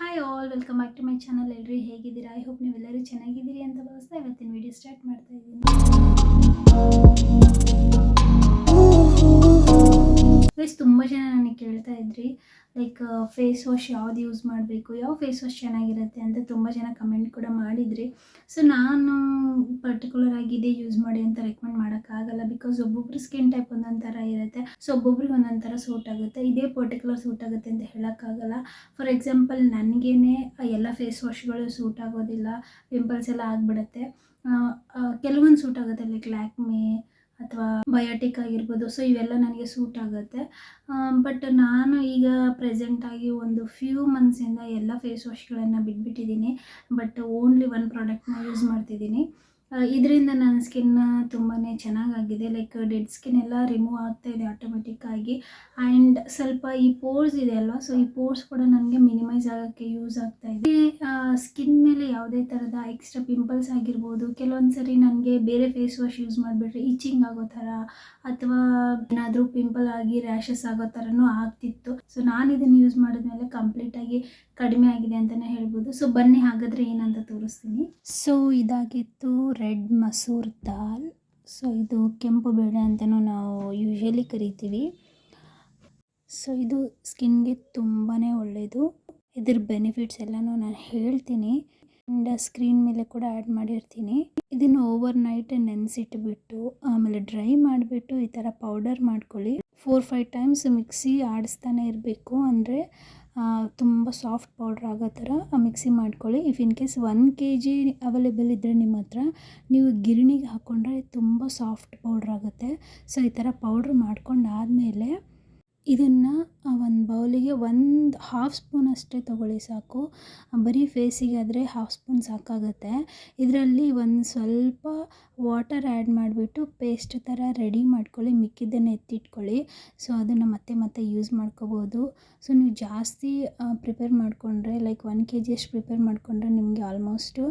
Hi all welcome back to my channel ಎಲ್ರಿ ಹೇಗಿದ್ದೀರಾ? I hope ನೀವೆಲ್ಲರೂ ಚೆನ್ನಾಗಿದ್ದೀರಿ ಅಂತ ಭಾವಿಸ್ತಾ ಇವತ್ತಿನ ವಿಡಿಯೋ ಸ್ಟಾರ್ಟ್ ಮಾಡ್ತಾ ಇದ್ದೀನಿ. ಗೈಸ್ ತುಂಬ ಜನ ನನಗೆ ಕೇಳ್ತಾ ಇದ್ರಿ. ಲೈಕ್ ಫೇಸ್ ವಾಶ್ ಯಾವ್ದು ಯೂಸ್ ಮಾಡಬೇಕು, ಯಾವ ಫೇಸ್ ವಾಶ್ ಚೆನ್ನಾಗಿರುತ್ತೆ ಅಂತ ತುಂಬ ಜನ ಕಮೆಂಟ್ ಕೂಡ ಮಾಡಿದ್ರಿ. ಸೊ ನಾನು ಪರ್ಟಿಕ್ಯುಲರ್ ಆಗಿ ಇದೇ ಯೂಸ್ ಮಾಡಿ ಅಂತ ರೆಕಮೆಂಡ್ ಮಾಡೋಕ್ಕಾಗಲ್ಲ ಬಿಕಾಸ್ ಒಬ್ಬೊಬ್ರು ಸ್ಕಿನ್ ಟೈಪ್ ಒಂದೊಂದು ಥರ ಇರುತ್ತೆ. ಸೊ ಒಬ್ಬೊಬ್ರಿಗೆ ಒಂದೊಂದು ಥರ ಸೂಟ್ ಆಗುತ್ತೆ. ಇದೇ ಪರ್ಟಿಕ್ಯುಲರ್ ಸೂಟ್ ಆಗುತ್ತೆ ಅಂತ ಹೇಳೋಕ್ಕಾಗಲ್ಲ. ಫಾರ್ ಎಕ್ಸಾಂಪಲ್ ನನಗೇನೆ ಎಲ್ಲ ಫೇಸ್ ವಾಶ್ಗಳು ಸೂಟ್ ಆಗೋದಿಲ್ಲ. ಪಿಂಪಲ್ಸ್ ಎಲ್ಲ ಆಗಿಬಿಡುತ್ತೆ. ಕೆಲವೊಂದು ಸೂಟ್ ಆಗುತ್ತೆ ಲೈಕ್ ಲ್ಯಾಕ್ಮಿ ಅಥವಾ ಬಯೋಟಿಕ್ ಆಗಿರ್ಬೋದು ಸೊ ಇವೆಲ್ಲ ನನಗೆ ಸೂಟ್ ಆಗುತ್ತೆ. ಬಟ್ ನಾನು ಈಗ ಪ್ರೆಸೆಂಟಾಗಿ ಒಂದು ಫ್ಯೂ ಮಂತ್ಸಿಂದ ಎಲ್ಲ ಫೇಸ್ ವಾಶ್ಗಳನ್ನು ಬಿಟ್ಬಿಟ್ಟಿದ್ದೀನಿ ಬಟ್ ಓನ್ಲಿ ಒನ್ ಪ್ರಾಡಕ್ಟ್ನ ಯೂಸ್ ಮಾಡ್ತಿದ್ದೀನಿ. ಇದರಿಂದ ನನ್ನ ಸ್ಕಿನ್ ತುಂಬಾ ಚೆನ್ನಾಗಾಗಿದೆ. ಲೈಕ್ ಡೆಡ್ ಸ್ಕಿನ್ ಎಲ್ಲ ರಿಮೂವ್ ಆಗ್ತಾ ಇದೆ ಆಟೋಮೆಟಿಕ್ ಆಗಿ. ಆ್ಯಂಡ್ ಸ್ವಲ್ಪ ಈ ಪೋರ್ಸ್ ಇದೆ ಅಲ್ವಾ? ಸೊ ಈ ಪೋರ್ಸ್ ಕೂಡ ನನಗೆ ಮಿನಿಮೈಸ್ ಆಗೋಕ್ಕೆ ಯೂಸ್ ಆಗ್ತಾ ಇದೆ. ಸ್ಕಿನ್ ಮೇಲೆ ಯಾವುದೇ ಥರದ ಎಕ್ಸ್ಟ್ರಾ ಪಿಂಪಲ್ಸ್ ಆಗಿರ್ಬೋದು, ಕೆಲವೊಂದು ಸರಿ ನನಗೆ ಬೇರೆ ಫೇಸ್ ವಾಶ್ ಯೂಸ್ ಮಾಡಿಬಿಟ್ರೆ ಇಚಿಂಗ್ ಆಗೋ ಥರ ಅಥವಾ ಏನಾದರೂ ಪಿಂಪಲ್ ಆಗಿ ರ್ಯಾಷಸ್ ಆಗೋ ಥರನೂ ಆಗ್ತಿತ್ತು. ಸೊ ನಾನು ಇದನ್ನು ಯೂಸ್ ಮಾಡಿದ್ಮೇಲೆ ಕಂಪ್ಲೀಟಾಗಿ ಕಡಿಮೆ ಆಗಿದೆ ಅಂತಲೇ ಹೇಳ್ಬೋದು. ಸೊ ಬನ್ನಿ ಹಾಗಾದರೆ ಏನಂತ ತೋರಿಸ್ತೀನಿ. ಸೊ ಇದಾಗಿತ್ತು ರೆಡ್ ಮಸೂರ್ ದಾಲ್. ಸೊ ಇದು ಕೆಂಪು ಬೇಳೆ ಅಂತಲೂ ನಾವು ಯೂಶಲಿ ಕರಿತೀವಿ. ಸೊ ಇದು ಸ್ಕಿನ್ಗೆ ತುಂಬಾ ಒಳ್ಳೆಯದು ಇದ್ರ ಬೆನಿಫಿಟ್ಸ್ ಎಲ್ಲನೂ ನಾನು ಹೇಳ್ತೀನಿ. ಆ್ಯಂಡ್ ಸ್ಕ್ರೀನ್ ಮೇಲೆ ಕೂಡ ಆ್ಯಡ್ ಮಾಡಿರ್ತೀನಿ. ಇದನ್ನು ಓವರ್ ನೈಟ್ ನೆನೆಸಿಟ್ಬಿಟ್ಟು, ಆಮೇಲೆ ಡ್ರೈ ಮಾಡಿಬಿಟ್ಟು ಈ ಥರ ಪೌಡರ್ ಮಾಡ್ಕೊಳ್ಳಿ. ಫೋರ್ ಫೈವ್ ಟೈಮ್ಸ್ ಮಿಕ್ಸಿ ಆಡಿಸ್ತಾನೆ ಇರಬೇಕು. ಅಂದರೆ ತುಂಬ ಸಾಫ್ಟ್ ಪೌಡ್ರ್ ಆಗೋ ಥರ ಮಿಕ್ಸಿ ಮಾಡ್ಕೊಳ್ಳಿ. If in case one K G available ಇದ್ದರೆ ನಿಮ್ಮ ಹತ್ರ, ನೀವು ಗಿರಣಿಗೆ ಹಾಕ್ಕೊಂಡ್ರೆ ತುಂಬ ಸಾಫ್ಟ್ ಪೌಡ್ರ್ ಆಗುತ್ತೆ. ಸೊ ಈ ಥರ ಪೌಡ್ರ್ ಮಾಡ್ಕೊಂಡಾದಮೇಲೆ ಇದನ್ನು ಒಂದು ಬೌಲಿಗೆ ಒಂದು ಹಾಫ್ ಸ್ಪೂನ್ ಅಷ್ಟೇ ತೊಗೊಳ್ಳಿ ಸಾಕು. ಬರೀ ಫೇಸಿಗೆ ಆದರೆ ಹಾಫ್ ಸ್ಪೂನ್ ಸಾಕಾಗುತ್ತೆ. ಇದರಲ್ಲಿ ಒಂದು ಸ್ವಲ್ಪ ವಾಟರ್ ಆ್ಯಡ್ ಮಾಡಿಬಿಟ್ಟು ಪೇಸ್ಟ್ ಥರ ರೆಡಿ ಮಾಡ್ಕೊಳ್ಳಿ, ಮಿಕ್ಕಿದ್ದನ್ನು ಎತ್ತಿಟ್ಕೊಳ್ಳಿ. ಸೊ ಅದನ್ನು ಮತ್ತೆ ಮತ್ತೆ ಯೂಸ್ ಮಾಡ್ಕೋಬೋದು. ಸೊ ನೀವು ಜಾಸ್ತಿ ಪ್ರಿಪೇರ್ ಮಾಡಿಕೊಂಡ್ರೆ ಲೈಕ್ ಒನ್ ಕೆ ಜಿಯಷ್ಟು ಪ್ರಿಪೇರ್ ಮಾಡಿಕೊಂಡ್ರೆ ನಿಮಗೆ almost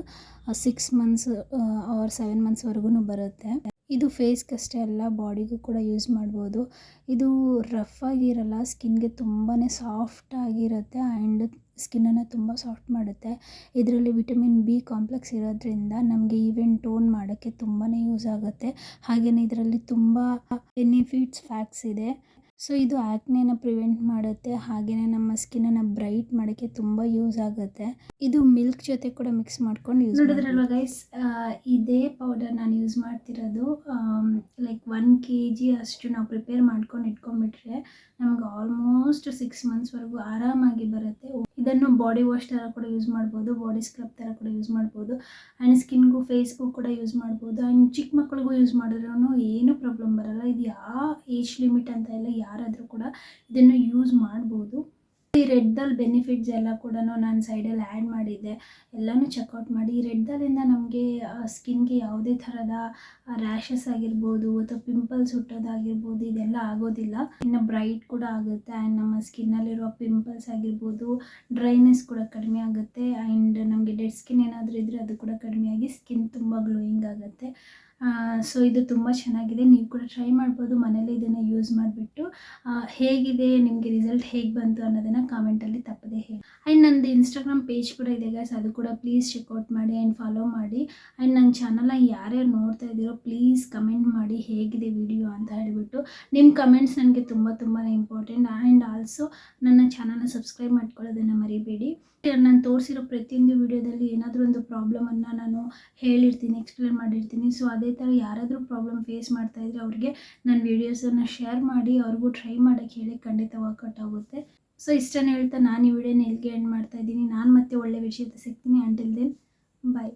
six months or seven ಮಂತ್ಸ್ವರೆಗೂ ಬರುತ್ತೆ. ಇದು ಫೇಸ್ಗಷ್ಟೇ ಅಲ್ಲ, ಬಾಡಿಗೂ ಕೂಡ ಯೂಸ್ ಮಾಡ್ಬೋದು. ಇದು ರಫ್ ಆಗಿರಲ್ಲ, ಸ್ಕಿನ್ಗೆ ತುಂಬಾ ಸಾಫ್ಟ್ ಆಗಿರುತ್ತೆ ಆ್ಯಂಡ್ ಸ್ಕಿನ್ನನ್ನು ತುಂಬ ಸಾಫ್ಟ್ ಮಾಡುತ್ತೆ. ಇದರಲ್ಲಿ ವಿಟಮಿನ್ ಬಿ ಕಾಂಪ್ಲೆಕ್ಸ್ ಇರೋದ್ರಿಂದ ನಮಗೆ ಈವೆನ್ ಟೋನ್ ಮಾಡೋಕ್ಕೆ ತುಂಬಾ ಯೂಸ್ ಆಗುತ್ತೆ. ಹಾಗೆಯೇ ಇದರಲ್ಲಿ ತುಂಬ ಬೆನಿಫಿಟ್ಸ್ ಫ್ಯಾಕ್ಟ್ಸ್ ಇದೆ. ಸೊ ಇದು ಆ್ಯಕ್ನೇನ ಪ್ರಿವೆಂಟ್ ಮಾಡುತ್ತೆ ಹಾಗೆಯೇ ನಮ್ಮ ಸ್ಕಿನ್ನ ಬ್ರೈಟ್ ಮಾಡೋಕ್ಕೆ ತುಂಬ ಯೂಸ್ ಆಗುತ್ತೆ. ಇದು ಮಿಲ್ಕ್ ಜೊತೆ ಕೂಡ ಮಿಕ್ಸ್ ಮಾಡ್ಕೊಂಡು ಯೂಸ್ ನೋಡಿದ್ರಲ್ವ ಗೈಸ್ ಇದೇ ಪೌಡರ್ ನಾನು ಯೂಸ್ ಮಾಡ್ತಿರೋದು ಲೈಕ್ ಒನ್ ಕೆ ಜಿ ಅಷ್ಟು ನಾವು ಪ್ರಿಪೇರ್ ಮಾಡ್ಕೊಂಡು ಇಟ್ಕೊಂಡ್ಬಿಟ್ರೆ ನಮ್ಗೆ ಆಲ್ಮೋಸ್ಟ್ ಸಿಕ್ಸ್ ಮಂತ್ಸ್ವರೆಗೂ ಆರಾಮಾಗಿ ಬರುತ್ತೆ. ಇದನ್ನು ಬಾಡಿ ವಾಶ್ ಥರ ಕೂಡ ಯೂಸ್ ಮಾಡ್ಬೋದು ಬಾಡಿ ಸ್ಕ್ರಬ್ ಥರ ಕೂಡ ಯೂಸ್ ಮಾಡ್ಬೋದು ಆ್ಯಂಡ್ ಸ್ಕಿನ್ಗೂ ಫೇಸ್ಗೂ ಕೂಡ ಯೂಸ್ ಮಾಡ್ಬೋದು ಆ್ಯಂಡ್ ಚಿಕ್ಕ ಮಕ್ಕಳಿಗೂ ಯೂಸ್ ಮಾಡಿದ್ರೂ ಏನೂ ಪ್ರಾಬ್ಲಮ್ ಬರಲ್ಲ, ಇದು ಯಾವ ಏಜ್ ಲಿಮಿಟ್ ಅಂತ ಇಲ್ಲ ಯಾರಾದರೂ ಕೂಡ ಇದನ್ನು ಯೂಸ್ ಮಾಡ್ಬೋದು. ಈ ರೆಡ್ ದಾಲ್ ಬೆನಿಫಿಟ್ಸ್ ಎಲ್ಲ ಕೂಡ ನಾನು ಸೈಡಲ್ಲಿ ಆ್ಯಡ್ ಮಾಡಿದ್ದೆ. ಎಲ್ಲನೂ ಚೆಕ್ಔಟ್ ಮಾಡಿ. ಈ ರೆಡ್ ದಾಲಿಂದ ನಮಗೆ ಸ್ಕಿನ್ಗೆ ಯಾವುದೇ ಥರದ ರ್ಯಾಷಸ್ ಆಗಿರ್ಬೋದು ಅಥವಾ ಪಿಂಪಲ್ಸ್ ಹುಟ್ಟೋದಾಗಿರ್ಬೋದು ಇದೆಲ್ಲ ಆಗೋದಿಲ್ಲ. ಇನ್ನು ಬ್ರೈಟ್ ಕೂಡ ಆಗುತ್ತೆ ಆ್ಯಂಡ್ ನಮ್ಮ ಸ್ಕಿನ್ನಲ್ಲಿರುವ ಪಿಂಪಲ್ಸ್ ಆಗಿರ್ಬೋದು ಡ್ರೈನೆಸ್ ಕೂಡ ಕಡಿಮೆ ಆಗುತ್ತೆ. ಆ್ಯಂಡ್ ನಮಗೆ ಡೆಡ್ ಸ್ಕಿನ್ ಏನಾದರೂ ಇದ್ದರೆ ಅದು ಕೂಡ ಕಡಿಮೆಯಾಗಿ ಸ್ಕಿನ್ ತುಂಬ ಗ್ಲೋಯಿಂಗ್ ಆಗುತ್ತೆ. ಸೊ ಇದು ತುಂಬ ಚೆನ್ನಾಗಿದೆ. ನೀವು ಕೂಡ ಟ್ರೈ ಮಾಡ್ಬೋದು. ಮನೇಲಿ ಇದನ್ನು ಯೂಸ್ ಮಾಡಿಬಿಟ್ಟು ಹೇಗಿದೆ, ನಿಮಗೆ ರಿಸಲ್ಟ್ ಹೇಗೆ ಬಂತು ಅನ್ನೋದನ್ನು ಕಾಮೆಂಟಲ್ಲಿ ತಪ್ಪದೆ ಹೇಳಿ. ಆ್ಯಂಡ್ ನಂದು ಇನ್ಸ್ಟಾಗ್ರಾಮ್ ಪೇಜ್ ಕೂಡ ಇದೆ ಗೈಸ್ ಅದು ಕೂಡ ಪ್ಲೀಸ್ ಚೆಕ್ಔಟ್ ಮಾಡಿ ಆ್ಯಂಡ್ ಫಾಲೋ ಮಾಡಿ. ಆ್ಯಂಡ್ ನನ್ನ ಚಾನಲ್ನ ಯಾರ್ಯಾರು ನೋಡ್ತಾ ಇದ್ದೀರೋ ಪ್ಲೀಸ್ ಕಮೆಂಟ್ ಮಾಡಿ ಹೇಗಿದೆ ವಿಡಿಯೋ ಅಂತ ಹೇಳಿಬಿಟ್ಟು. ನಿಮ್ಮ ಕಮೆಂಟ್ಸ್ ನನಗೆ ತುಂಬ ತುಂಬಾ ಇಂಪಾರ್ಟೆಂಟ್ ಆ್ಯಂಡ್ ಆಲ್ಸೋ ನನ್ನ ಚಾನಲ್ನ ಸಬ್ಸ್ಕ್ರೈಬ್ ಮಾಡ್ಕೊಳ್ಳೋದನ್ನು ಮರಿಬೇಡಿ. ನಾನು ತೋರಿಸಿರೋ ಪ್ರತಿಯೊಂದು ವಿಡಿಯೋದಲ್ಲಿ ಏನಾದರೂ ಒಂದು ಪ್ರಾಬ್ಲಮನ್ನು ನಾನು ಹೇಳಿರ್ತೀನಿ ಎಕ್ಸ್ಪ್ಲೇನ್ ಮಾಡಿರ್ತೀನಿ. ಸೊ ಅದೇ ಥರ ಯಾರಾದರೂ ಪ್ರಾಬ್ಲಮ್ ಫೇಸ್ ಮಾಡ್ತಾ ಇದ್ರೆ ಅವ್ರಿಗೆ ನನ್ನ ವೀಡಿಯೋಸನ್ನು ಶೇರ್ ಮಾಡಿ ಅವ್ರಿಗೂ ಟ್ರೈ ಮಾಡೋಕ್ಕೆ ಹೇಳಿ ಖಂಡಿತ ವರ್ಕೌಟ್ ಆಗುತ್ತೆ. ಸೊ ಇಷ್ಟನ್ನು ಹೇಳ್ತಾ ನಾನು ಈ ವಿಡಿಯೋನ ಇಲ್ಲಿಗೆ ಎಂಡ್ ಮಾಡ್ತಾ ಇದ್ದೀನಿ. ನಾನು ಮತ್ತೆ ಒಳ್ಳೆ ವಿಷಯದ ಸಿಗ್ತೀನಿ. Until then bye